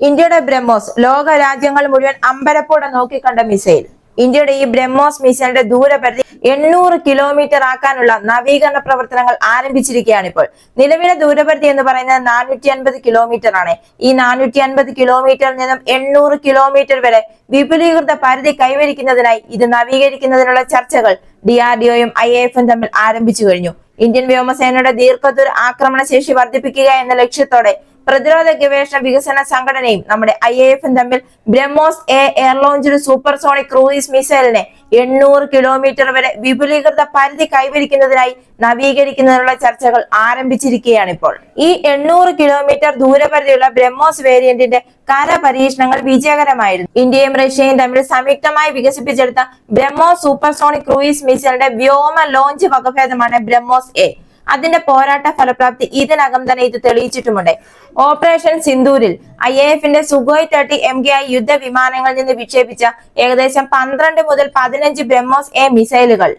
ഇന്ത്യയുടെ ബ്രഹ്മോസ് ലോക രാജ്യങ്ങൾ മുഴുവൻ അമ്പരപ്പോടെ നോക്കിക്കണ്ട മിസൈൽ. ഇന്ത്യയുടെ ഈ ബ്രഹ്മോസ് മിസൈലിന്റെ ദൂരപരിധി എണ്ണൂറ് കിലോമീറ്റർ ആക്കാനുള്ള നവീകരണ പ്രവർത്തനങ്ങൾ ആരംഭിച്ചിരിക്കുകയാണ് ഇപ്പോൾ നിലവിലെ ദൂരപരിധി എന്ന് പറയുന്നത് നാനൂറ്റി അൻപത് കിലോമീറ്റർ ആണ് ഈ നാനൂറ്റി അൻപത് കിലോമീറ്ററിൽ നിന്നും എണ്ണൂറ് കിലോമീറ്റർ വരെ വിപുലീകൃത പരിധി കൈവരിക്കുന്നതിനായി ഇത് നവീകരിക്കുന്നതിനുള്ള ചർച്ചകൾ ഡി ആർ ഡി ഒയും ഐ എഫും തമ്മിൽ ആരംഭിച്ചു കഴിഞ്ഞു. ഇന്ത്യൻ വ്യോമസേനയുടെ ദീർഘദൂര ആക്രമണ ശേഷി വർദ്ധിപ്പിക്കുക എന്ന ലക്ഷ്യത്തോടെ പ്രതിരോധ ഗവേഷണ വികസന സംഘടനയും നമ്മുടെ ഐ എ എഫും തമ്മിൽ ബ്രഹ്മോസ് എ എയർ ലോഞ്ചിന് സൂപ്പർസോണിക് ക്രൂയിസ് മിസൈലിനെ എണ്ണൂറ് കിലോമീറ്റർ വരെ വിപുലീകൃത പരിധി കൈവരിക്കുന്നതിനായി നവീകരിക്കുന്നതിനുള്ള ചർച്ചകൾ ആരംഭിച്ചിരിക്കുകയാണ് ഇപ്പോൾ. ഈ എണ്ണൂറ് കിലോമീറ്റർ ദൂരപരിധിയുള്ള ബ്രഹ്മോസ് വേരിയന്റിന്റെ കര പരീക്ഷണങ്ങൾ വിജയകരമായിരുന്നു. ഇന്ത്യയും റഷ്യയും തമ്മിൽ സംയുക്തമായി വികസിപ്പിച്ചെടുത്ത ബ്രഹ്മോസ് സൂപ്പർസോണിക് ക്രൂയിസ് മിസൈലിന്റെ വ്യോമ ലോഞ്ച് വകഭേദമാണ് ബ്രഹ്മോസ് എ. അതിന്റെ പോരാട്ട ഫലപ്രാപ്തി ഇതിനകം തന്നെ ഇത് തെളിയിച്ചിട്ടുമുണ്ട്. ഓപ്പറേഷൻ സിന്ദൂരിൽ ഐ എ എഫിന്റെ Sukhoi thirty M K I യുദ്ധ വിമാനങ്ങളിൽ നിന്ന് വിക്ഷേപിച്ച ഏകദേശം പന്ത്രണ്ട് മുതൽ പതിനഞ്ച് ബ്രഹ്മോസ് എ മിസൈലുകൾ.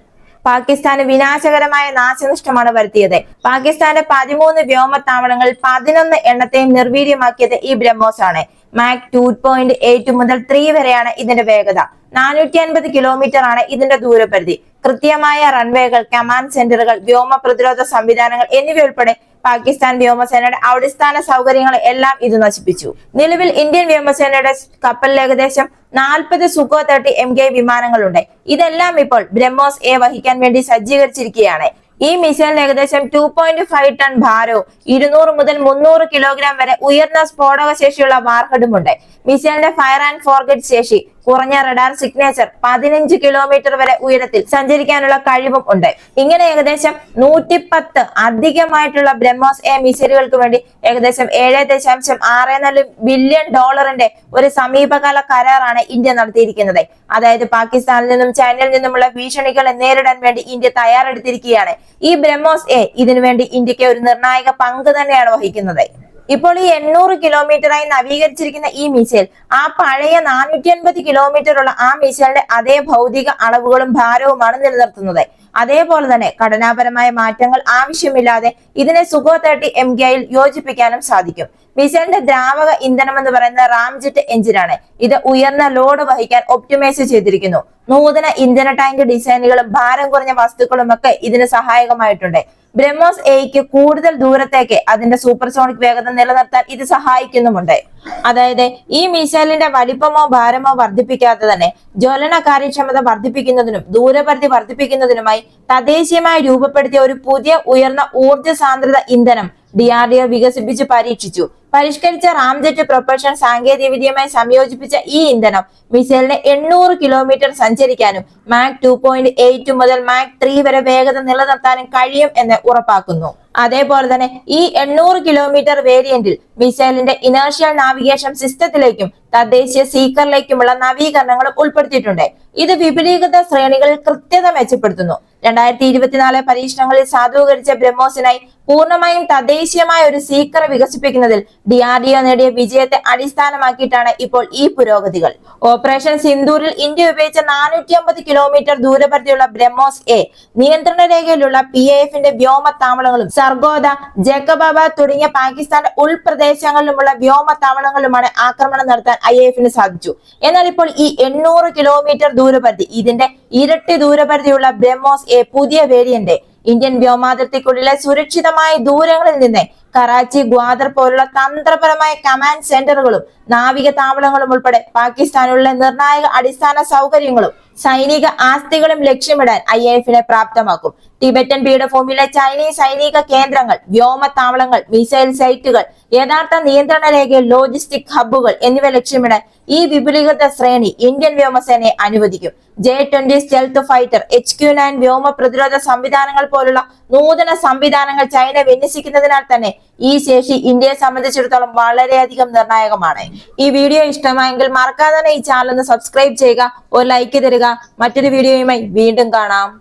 പാകിസ്ഥാന് വിനാശകരമായ നാശനഷ്ടമാണ് വരുത്തിയത്. പാകിസ്ഥാന്റെ പതിമൂന്ന് വ്യോമത്താവളങ്ങളിൽ പതിനൊന്ന് എണ്ണത്തെയും നിർവീര്യമാക്കിയത് ഈ ബ്രഹ്മോസ് ആണ് മാക് ടു പോയിന്റ് എയ്റ്റ് മുതൽ ത്രീ വരെയാണ് ഇതിന്റെ വേഗത. നാനൂറ്റി അൻപത് കിലോമീറ്റർ ആണ് ഇതിന്റെ ദൂരപരിധി. കൃത്യമായ റൺവേകൾ കമാൻഡ് സെന്ററുകൾ വ്യോമ പ്രതിരോധ സംവിധാനങ്ങൾ എന്നിവയുൾപ്പെടെ പാകിസ്ഥാൻ വ്യോമസേനയുടെ അടിസ്ഥാന സൗകര്യങ്ങൾ എല്ലാം ഇത് നശിപ്പിച്ചു. നിലവിൽ ഇന്ത്യൻ വ്യോമസേനയുടെ കപ്പലിൽ ഏകദേശം നാൽപ്പത് സുഖോ തേർട്ടി എം കെ വിമാനങ്ങളുണ്ട്. ഇതെല്ലാം ഇപ്പോൾ ബ്രഹ്മോസ് എ വഹിക്കാൻ വേണ്ടി സജ്ജീകരിച്ചിരിക്കുകയാണ്. ഈ മിസൈലിന് ഏകദേശം ടു പോയിന്റ് ഫൈവ് ടൺ ഭാരവും ഇരുന്നൂറ് മുതൽ മുന്നൂറ് കിലോഗ്രാം വരെ ഉയർന്ന സ്ഫോടക ശേഷിയുള്ള വാർഹഡുമുണ്ട് മിസൈലിന്റെ ഫയർ ആൻഡ് ഫോർഗറ്റ് ശേഷി കുറഞ്ഞ റഡാർ സിഗ്നേച്ചർ പതിനഞ്ച് കിലോമീറ്റർ വരെ ഉയരത്തിൽ സഞ്ചരിക്കാനുള്ള കഴിവും ഉണ്ട്. ഇങ്ങനെ ഏകദേശം നൂറ്റിപ്പത്ത് അധികമായിട്ടുള്ള ബ്രഹ്മോസ് എ മിസൈലുകൾക്ക് വേണ്ടി ഏകദേശം ഏഴ് ദശാംശം ആറ് നാല് ബില്യൺ ഡോളറിന്റെ ഒരു സമീപകാല കരാറാണ് ഇന്ത്യ നടത്തിയിരിക്കുന്നത്. അതായത് പാകിസ്ഥാനിൽ നിന്നും ചൈനയിൽ നിന്നുമുള്ള ഭീഷണികളെ നേരിടാൻ വേണ്ടി ഇന്ത്യ തയ്യാറെടുത്തിരിക്കുകയാണ്. ഈ ബ്രഹ്മോസ് എ ഇതിനുവേണ്ടി ഇന്ത്യയ്ക്ക് ഒരു നിർണായക പങ്ക് തന്നെയാണ് വഹിക്കുന്നത്. ഇപ്പോൾ ഈ എണ്ണൂറ് കിലോമീറ്ററായി നവീകരിച്ചിരിക്കുന്ന ഈ മിസൈൽ ആ പഴയ നാനൂറ്റി അൻപത് കിലോമീറ്റർ ഉള്ള ആ മിസൈലിന്റെ അതേ ഭൗതിക അളവുകളും ഭാരവുമാണ് നിലനിർത്തുന്നത്. അതേപോലെ തന്നെ ഘടനാപരമായ മാറ്റങ്ങൾ ആവശ്യമില്ലാതെ ഇതിനെ സുഖോ തേർട്ടി എം കെയിൽ യോജിപ്പിക്കാനും സാധിക്കും. മിസൈലിന്റെ ദ്രാവക ഇന്ധനം എന്ന് പറയുന്ന റാംജെറ്റ് എഞ്ചിനാണ്. ഇത് ഉയർന്ന ലോഡ് വഹിക്കാൻ ഒപ്റ്റിമൈസ് ചെയ്തിരിക്കുന്നു. നൂതന ഇന്ധന ടാങ്ക് ഡിസൈനുകളും ഭാരം കുറഞ്ഞ വസ്തുക്കളും ഒക്കെ ഇതിന് സഹായകമായിട്ടുണ്ട്. ബ്രഹ്മോസ് എയ്ക്ക് കൂടുതൽ ദൂരത്തേക്ക് അതിന്റെ സൂപ്പർസോണിക് വേഗത നിലനിർത്താൻ ഇത് സഹായിക്കുന്നുമുണ്ട്. അതായത് ഈ മിസൈലിന്റെ വലിപ്പമോ ഭാരമോ വർദ്ധിപ്പിക്കാതെ തന്നെ ജ്വലന കാര്യക്ഷമത വർദ്ധിപ്പിക്കുന്നതിനും ദൂരപരിധി വർദ്ധിപ്പിക്കുന്നതിനുമായി തദ്ദേശീയമായി രൂപപ്പെടുത്തിയ ഒരു പുതിയ ഉയർന്ന ഊർജ സാന്ദ്രത ഇന്ധനം ഡി വികസിപ്പിച്ച് പരീക്ഷിച്ചു. പരിഷ്കരിച്ച റാംജെറ്റ് പ്രൊപ്പൽഷൻ സാങ്കേതിക വിദ്യയുമായി സംയോജിപ്പിച്ച ഈ ഇന്ധനം മിസൈലിന് എണ്ണൂറ് കിലോമീറ്റർ സഞ്ചരിക്കാനും മാക് ടു പോയിന്റ് എയ്റ്റ് മുതൽ മാക് ത്രീ വരെ വേഗത നിലനിർത്താനും കഴിയും എന്ന് ഉറപ്പാക്കുന്നു. അതേപോലെ തന്നെ ഈ എണ്ണൂറ് കിലോമീറ്റർ വേരിയന്റിൽ മിസൈലിന്റെ ഇനേർഷ്യൽ നാവിഗേഷൻ സിസ്റ്റത്തിലേക്കും തദ്ദേശീയ സീക്കറിലേക്കുമുള്ള നവീകരണങ്ങളും ഉൾപ്പെടുത്തിയിട്ടുണ്ട്. ഇത് വിപുലീകൃത ശ്രേണികളിൽ കൃത്യത മെച്ചപ്പെടുത്തുന്നു. രണ്ടായിരത്തി ഇരുപത്തിനാല് പരീക്ഷണങ്ങളിൽ സാധൂകരിച്ച ബ്രഹ്മോസിനായി പൂർണമായും തദ്ദേശീയമായ ഒരു സീക്കറെ വികസിപ്പിക്കുന്നതിൽ ഡി ആർ ഡി ഒ നേടിയ വിജയത്തെ അടിസ്ഥാനമാക്കിയിട്ടാണ് ഇപ്പോൾ ഈ പുരോഗതികൾ. ഓപ്പറേഷൻ സിന്ദൂരിൽ ഇന്ത്യ ഉപയോഗിച്ച നാനൂറ്റി അമ്പത് കിലോമീറ്റർ ദൂരപരിധിയുള്ള ബ്രഹ്മോസ് എ നിയന്ത്രണ രേഖയിലുള്ള പി എ എഫിന്റെ വ്യോമ താവളങ്ങളും സർഗോദ ജക്കബാബാദ് തുടങ്ങിയ പാകിസ്ഥാന്റെ ഉൾപ്രദേശങ്ങളിലുമുള്ള വ്യോമ താവളങ്ങളുമാണ് ആക്രമണം നടത്താൻ ഐ എഫിന് സാധിച്ചു. എന്നാൽ ഇപ്പോൾ ഈ എണ്ണൂറ് കിലോമീറ്റർ ദൂരപരിധി ഇതിന്റെ ഇരട്ടി ദൂരപരിധിയുള്ള ബ്രഹ്മോസ് എ പുതിയ വേരിയന്റ് ഇന്ത്യൻ വ്യോമാതിർത്തിക്കുള്ളിലെ സുരക്ഷിതമായ ദൂരങ്ങളിൽ നിന്ന് കറാച്ചി ഗ്വാദർ പോലുള്ള തന്ത്രപരമായ കമാൻഡ് സെന്ററുകളും നാവിക താവളങ്ങളും ഉൾപ്പെടെ പാകിസ്ഥാനുള്ള നിർണായക അടിസ്ഥാന സൗകര്യങ്ങളും സൈനിക ആസ്തികളും ലക്ഷ്യമിടാൻ ഐ എഫിനെ പ്രാപ്തമാക്കും. ടിബറ്റൻ പീഠഭൂമിയിലെ ചൈനീസ് സൈനിക കേന്ദ്രങ്ങൾ വ്യോമത്താവളങ്ങൾ മിസൈൽ സൈറ്റുകൾ യഥാർത്ഥ നിയന്ത്രണ രേഖയിൽ ലോജിസ്റ്റിക് ഹബ്ബുകൾ എന്നിവ ലക്ഷ്യമിടാൻ ഈ വിപുലീകൃത ശ്രേണി ഇന്ത്യൻ വ്യോമസേനയെ അനുവദിക്കും. J twenty stealth fighter H Q nine വ്യോമ പ്രതിരോധ സംവിധാനങ്ങൾ പോലുള്ള നൂതന സംവിധാനങ്ങൾ ചൈന വിന്യസിക്കുന്നതിനാൽ തന്നെ ഈ ശേഷി ഇന്ത്യയെ സംബന്ധിച്ചിടത്തോളം വളരെയധികം നിർണായകമാണ്. ഈ വീഡിയോ ഇഷ്ടമായെങ്കിൽ മറക്കാതെ ഈ ചാനൽ ഒന്ന് സബ്സ്ക്രൈബ് ചെയ്യുക ഒരു ലൈക്ക് തരിക. മറ്റൊരു വീഡിയോയുമായി വീണ്ടും കാണാം.